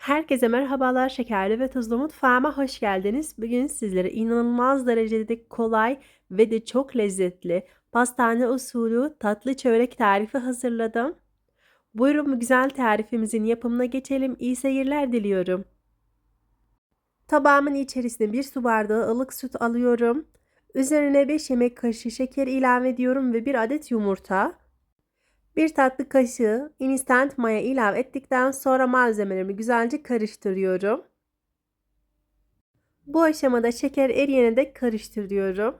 Herkese merhabalar şekerli ve tuzlu mutfağıma hoş geldiniz. Bugün sizlere inanılmaz derecede kolay ve de çok lezzetli pastane usulü tatlı çörek tarifi hazırladım. Buyurun bu güzel tarifimizin yapımına geçelim. İyi seyirler diliyorum. Tabağımın içerisine bir su bardağı ılık süt alıyorum. Üzerine 5 yemek kaşığı şeker ilave ediyorum ve bir adet yumurta. Bir tatlı kaşığı instant maya ilave ettikten sonra malzemelerimi güzelce karıştırıyorum. Bu aşamada şeker eriyene dek karıştırıyorum.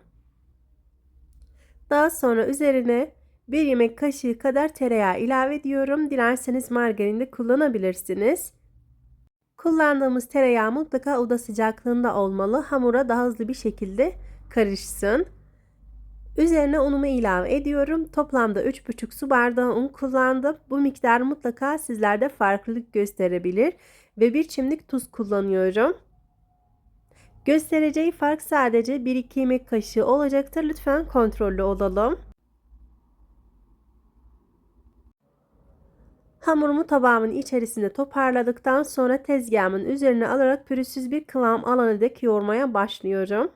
Daha sonra üzerine bir yemek kaşığı kadar tereyağı ilave ediyorum. Dilerseniz margarin de kullanabilirsiniz. Kullandığımız tereyağı mutlaka oda sıcaklığında olmalı. Hamura daha hızlı bir şekilde karışsın. Üzerine unumu ilave ediyorum. Toplamda 3,5 su bardağı un kullandım. Bu miktar mutlaka sizlerde farklılık gösterebilir. Ve bir çimdik tuz kullanıyorum. Göstereceği fark sadece 1-2 yemek kaşığı olacaktır. Lütfen kontrollü olalım. Hamurumu tabağımın içerisinde toparladıktan sonra tezgahımın üzerine alarak pürüzsüz bir kıvam alana dek yoğurmaya başlıyorum.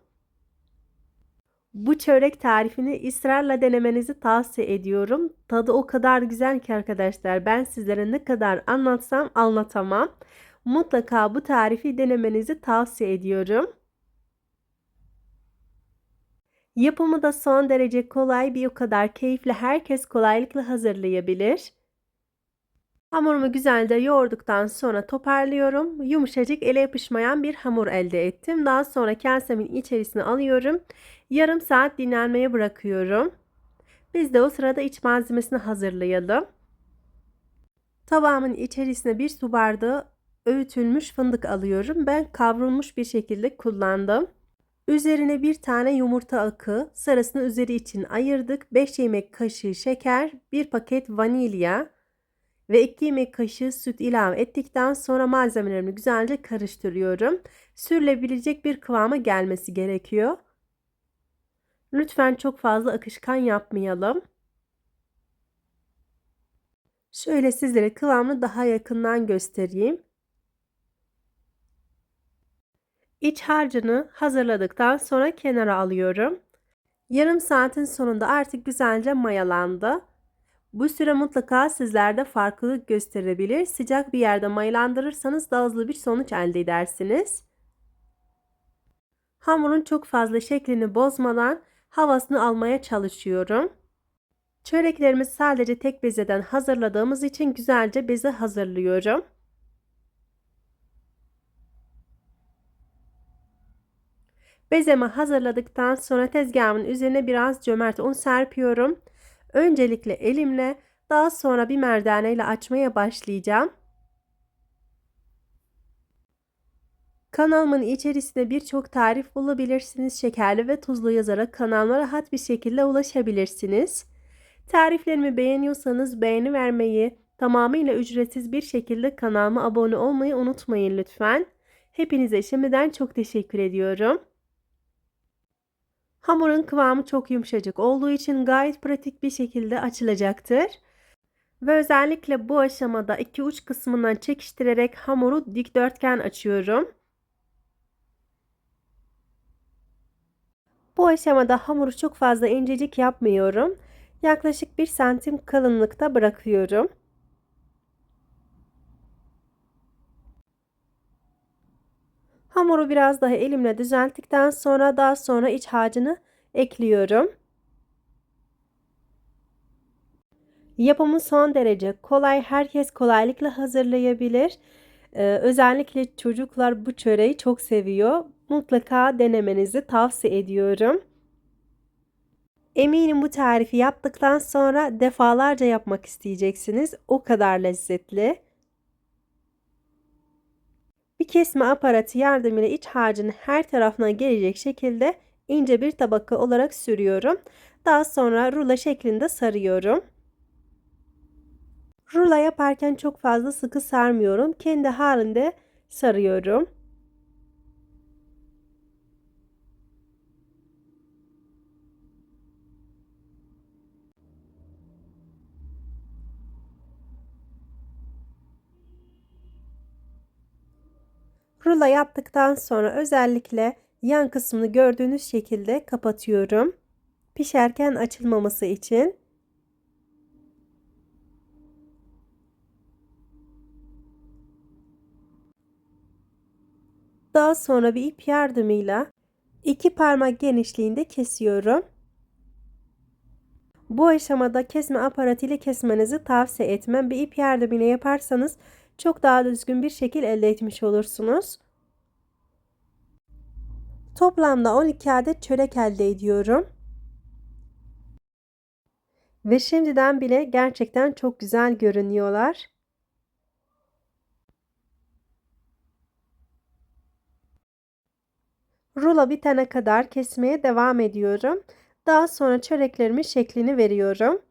Bu çörek tarifini ısrarla denemenizi tavsiye ediyorum. Tadı o kadar güzel ki arkadaşlar. Ben sizlere ne kadar anlatsam anlatamam. Mutlaka bu tarifi denemenizi tavsiye ediyorum. Yapımı da son derece kolay bir o kadar keyifli herkes kolaylıkla hazırlayabilir. Hamurumu güzelce yoğurduktan sonra toparlıyorum. Yumuşacık ele yapışmayan bir hamur elde ettim. Daha sonra kasemin içerisine alıyorum. Yarım saat dinlenmeye bırakıyorum. Biz de o sırada iç malzemesini hazırlayalım. Tabağımın içerisine bir su bardağı öğütülmüş fındık alıyorum. Ben kavrulmuş bir şekilde kullandım. Üzerine bir tane yumurta akı, sarısını üzeri için ayırdık. 5 yemek kaşığı şeker, 1 paket vanilya, ve 2 yemek kaşığı süt ilave ettikten sonra malzemelerimi güzelce karıştırıyorum. Sürülebilecek bir kıvama gelmesi gerekiyor. Lütfen çok fazla akışkan yapmayalım. Şöyle sizlere kıvamını daha yakından göstereyim. İç harcını hazırladıktan sonra kenara alıyorum. Yarım saatin sonunda artık güzelce mayalandı. Bu süre mutlaka sizlerde farklılık gösterebilir. Sıcak bir yerde mayalandırırsanız daha hızlı bir sonuç elde edersiniz. Hamurun çok fazla şeklini bozmadan havasını almaya çalışıyorum. Çöreklerimizi sadece tek bezeden hazırladığımız için güzelce beze hazırlıyorum. Bezemi hazırladıktan sonra tezgahımın üzerine biraz cömert un serpiyorum. Öncelikle elimle daha sonra bir merdaneyle açmaya başlayacağım. Kanalımın içerisinde birçok tarif bulabilirsiniz. Şekerli ve tuzlu yazarak kanalıma rahat bir şekilde ulaşabilirsiniz. Tariflerimi beğeniyorsanız beğeni vermeyi, tamamıyla ücretsiz bir şekilde kanalıma abone olmayı unutmayın lütfen. Hepinize şimdiden çok teşekkür ediyorum. Hamurun kıvamı çok yumuşacık olduğu için gayet pratik bir şekilde açılacaktır. Ve özellikle bu aşamada iki uç kısmından çekiştirerek hamuru dikdörtgen açıyorum. Bu aşamada hamuru çok fazla incecik yapmıyorum. Yaklaşık 1 santim kalınlıkta bırakıyorum. Hamuru biraz daha elimle düzelttikten sonra daha sonra iç harcını ekliyorum. Yapımı son derece kolay. Herkes kolaylıkla hazırlayabilir. Ee, özellikle çocuklar bu çöreği çok seviyor. Mutlaka denemenizi tavsiye ediyorum. Eminim bu tarifi yaptıktan sonra defalarca yapmak isteyeceksiniz. O kadar lezzetli. Bir kesme aparatı yardımıyla iç harcını her tarafına gelecek şekilde ince bir tabaka olarak sürüyorum. Daha sonra rulo şeklinde sarıyorum. Rulo yaparken çok fazla sıkı sarmıyorum. Kendi halinde sarıyorum. Rulo yaptıktan sonra özellikle yan kısmını gördüğünüz şekilde kapatıyorum. Pişerken açılmaması için. Daha sonra bir ip yardımıyla iki parmak genişliğinde kesiyorum. Bu aşamada kesme aparatıyla kesmenizi tavsiye etmem. Bir ip yardımıyla yaparsanız çok daha düzgün bir şekil elde etmiş olursunuz. Toplamda 12 adet çörek elde ediyorum. Ve şimdiden bile gerçekten çok güzel görünüyorlar. Rulo bitene kadar kesmeye devam ediyorum. Daha sonra çöreklerimin şeklini veriyorum.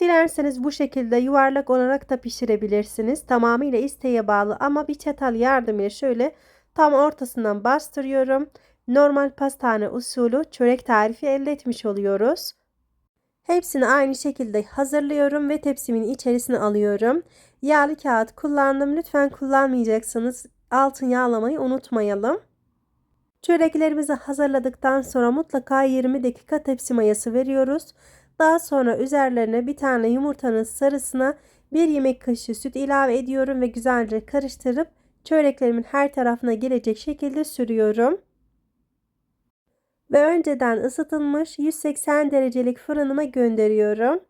Dilerseniz bu şekilde yuvarlak olarak da pişirebilirsiniz. Tamamıyla isteğe bağlı ama bir çatal yardımıyla şöyle tam ortasından bastırıyorum. Normal pastane usulü çörek tarifi elde etmiş oluyoruz. Hepsini aynı şekilde hazırlıyorum ve tepsimin içerisine alıyorum. Yağlı kağıt kullandım. Lütfen kullanmayacaksanız altın yağlamayı unutmayalım. Çöreklerimizi hazırladıktan sonra mutlaka 20 dakika tepsi mayası veriyoruz. Daha sonra üzerlerine bir tane yumurtanın sarısına bir yemek kaşığı süt ilave ediyorum ve güzelce karıştırıp çöreklerimin her tarafına gelecek şekilde sürüyorum. Ve önceden ısıtılmış 180 derecelik fırınıma gönderiyorum.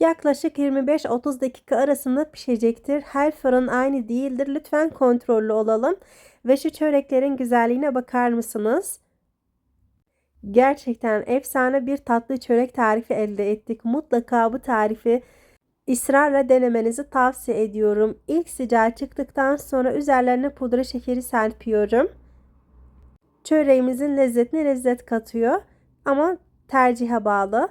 Yaklaşık 25-30 dakika arasında pişecektir. Her fırın aynı değildir. Lütfen kontrollü olalım. Ve şu çöreklerin güzelliğine bakar mısınız? Gerçekten efsane bir tatlı çörek tarifi elde ettik. Mutlaka bu tarifi ısrarla denemenizi tavsiye ediyorum. İlk sıcağı çıktıktan sonra üzerlerine pudra şekeri serpiyorum. Çöreğimizin lezzetine lezzet katıyor ama tercihe bağlı.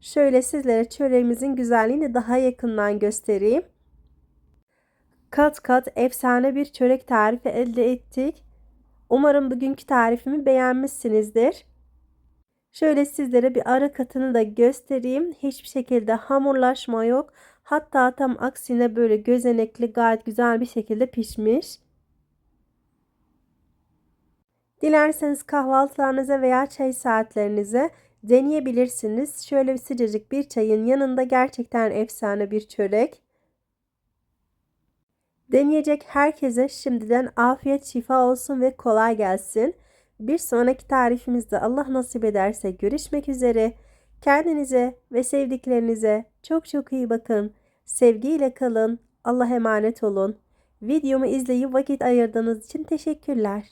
Şöyle sizlere çöreğimizin güzelliğini daha yakından göstereyim. Kat kat efsane bir çörek tarifi elde ettik. Umarım bugünkü tarifimi beğenmişsinizdir. Şöyle sizlere bir ara katını da göstereyim. Hiçbir şekilde hamurlaşma yok. Hatta tam aksine böyle gözenekli gayet güzel bir şekilde pişmiş. Dilerseniz kahvaltılarınıza veya çay saatlerinize deneyebilirsiniz. Şöyle bir sıcacık bir çayın yanında gerçekten efsane bir çörek. Deneyecek herkese şimdiden afiyet şifa olsun ve kolay gelsin. Bir sonraki tarifimizde Allah nasip ederse görüşmek üzere. Kendinize ve sevdiklerinize çok çok iyi bakın. Sevgiyle kalın. Allah emanet olun. Videomu izleyip vakit ayırdığınız için teşekkürler.